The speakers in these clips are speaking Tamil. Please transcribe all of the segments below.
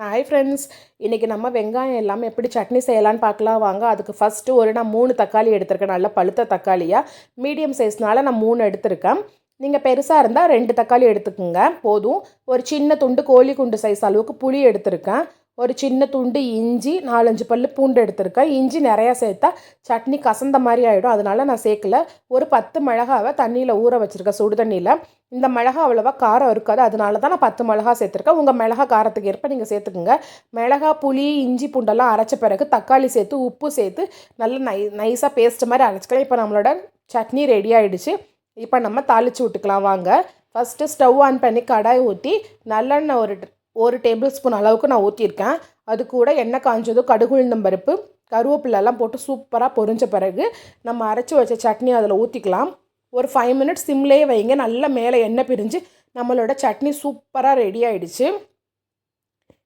ஹாய் ஃப்ரெண்ட்ஸ் இன்றைக்கி நம்ம வெங்காயம் எல்லாமே எப்படி சட்னி செய்யலான்னு பார்க்கலாம். வாங்க அதுக்கு ஃபஸ்ட்டு ஒரு நான் மூணு தக்காளி எடுத்திருக்கேன். நல்ல பழுத்த தக்காளியாக மீடியம் சைஸ்னால நான் மூணு எடுத்திருக்கேன். நீங்கள் பெருசாக இருந்தால் ரெண்டு தக்காளி எடுத்துக்கோங்க. போதும். ஒரு சின்ன துண்டு கோழி குண்டு சைஸ் அளவுக்கு புளி எடுத்திருக்கேன். ஒரு சின்ன துண்டு இஞ்சி நாலஞ்சு பல்லு பூண்டு எடுத்திருக்கேன். இஞ்சி நிறையா சேர்த்தா சட்னி கசந்த மாதிரி ஆகிடும் அதனால நான் சேர்க்கல. ஒரு பத்து மிளகாவை தண்ணியில் ஊற வச்சுருக்கேன் சுடு தண்ணியில். இந்த மிளகா அவ்வளோவா காரம் இருக்காது. அதனால தான் நான் பத்து மிளகா சேர்த்துருக்கேன். உங்கள் மிளகா காரத்துக்கு ஏற்ப நீங்கள் சேர்த்துக்குங்க. மிளகா புளி இஞ்சி பூண்டெல்லாம் அரைச்ச பிறகு தக்காளி சேர்த்து உப்பு சேர்த்து நல்ல நை நைஸாக பேஸ்ட் மாதிரி அரைச்சிக்கலாம். இப்போ நம்மளோட சட்னி ரெடி ஆகிடுச்சு இப்போ நம்ம தாளித்து விட்டுக்கலாம் வாங்க. ஃபஸ்ட்டு ஸ்டவ் ஆன் பண்ணி கடாய் ஊற்றி நல்லெண்ணெய் ஒரு ஒரு டேபிள் ஸ்பூன் அளவுக்கு நான் ஊற்றியிருக்கேன் அது கூட எண்ணெய் காஞ்சதும் கடுகுழுந்தம் பருப்பு கருவேப்பிலெல்லாம் போட்டு சூப்பராக பொரிஞ்ச பிறகு நம்ம அரைச்சி வச்ச சட்னி அதில் ஊற்றிக்கலாம் ஒரு ஃபைவ் மினிட்ஸ் சிம்லேயே வைங்க. நல்லா மேலே எண்ணெய் பிரிஞ்சு நம்மளோட சட்னி சூப்பராக ரெடி ஆகிடுச்சு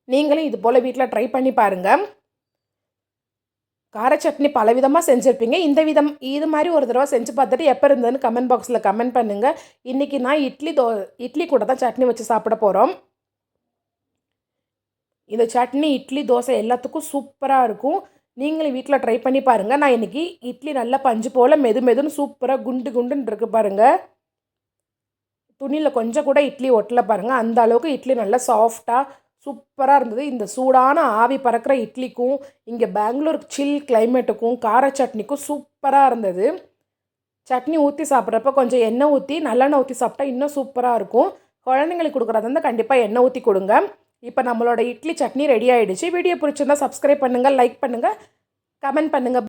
நீங்களும் இது போல் வீட்டில் ட்ரை பண்ணி பாருங்கள் கார சட்னி பல விதமாக செஞ்சுருப்பீங்க. இந்த விதம் இது மாதிரி ஒரு தடவை செஞ்சு பார்த்துட்டு எப்போ இருந்ததுன்னு கமெண்ட் பாக்ஸில் கமெண்ட் பண்ணுங்கள் இன்றைக்கி நான் இட்லி தோ இட்லி கூட தான் சட்னி வச்சு சாப்பிட போகிறோம் இந்த சட்னி இட்லி தோசை எல்லாத்துக்கும் சூப்பராக இருக்கும். நீங்களும் வீட்டில் ட்ரை பண்ணி பாருங்கள் நான் இன்றைக்கி இட்லி நல்லா பஞ்சு போல் மெது மெதுன்னு சூப்பராக குண்டு குண்டுன்னு இருக்குது பாருங்கள் துணியில் கொஞ்சம் கூட இட்லி ஒட்டல பாருங்கள் அந்த அளவுக்கு இட்லி நல்லா சாஃப்டாக சூப்பராக இருந்தது. இந்த சூடான ஆவி பறக்கிற இட்லிக்கும் இங்கே பெங்களூர் சில் கிளைமேட்டுக்கும் கார சட்னிக்கும் சூப்பராக இருந்தது. சட்னி ஊற்றி சாப்பிட்றப்ப கொஞ்சம் எண்ணெய் ஊற்றி நல்லெண்ணெய் ஊற்றி சாப்பிட்டா இன்னும் சூப்பராக இருக்கும். குழந்தைங்களுக்கு கொடுக்குறதா இருந்தால் கண்டிப்பாக எண்ணெய் ஊற்றி கொடுங்க. இப்போ நம்மளோட இட்லி சட்னி ரெடி ஆகிடுச்சு வீடியோ பிடிச்சிருந்தா சப்ஸ்கிரைப் பண்ணுங்கள் லைக் பண்ணுங்கள் கமெண்ட் பண்ணுங்கள்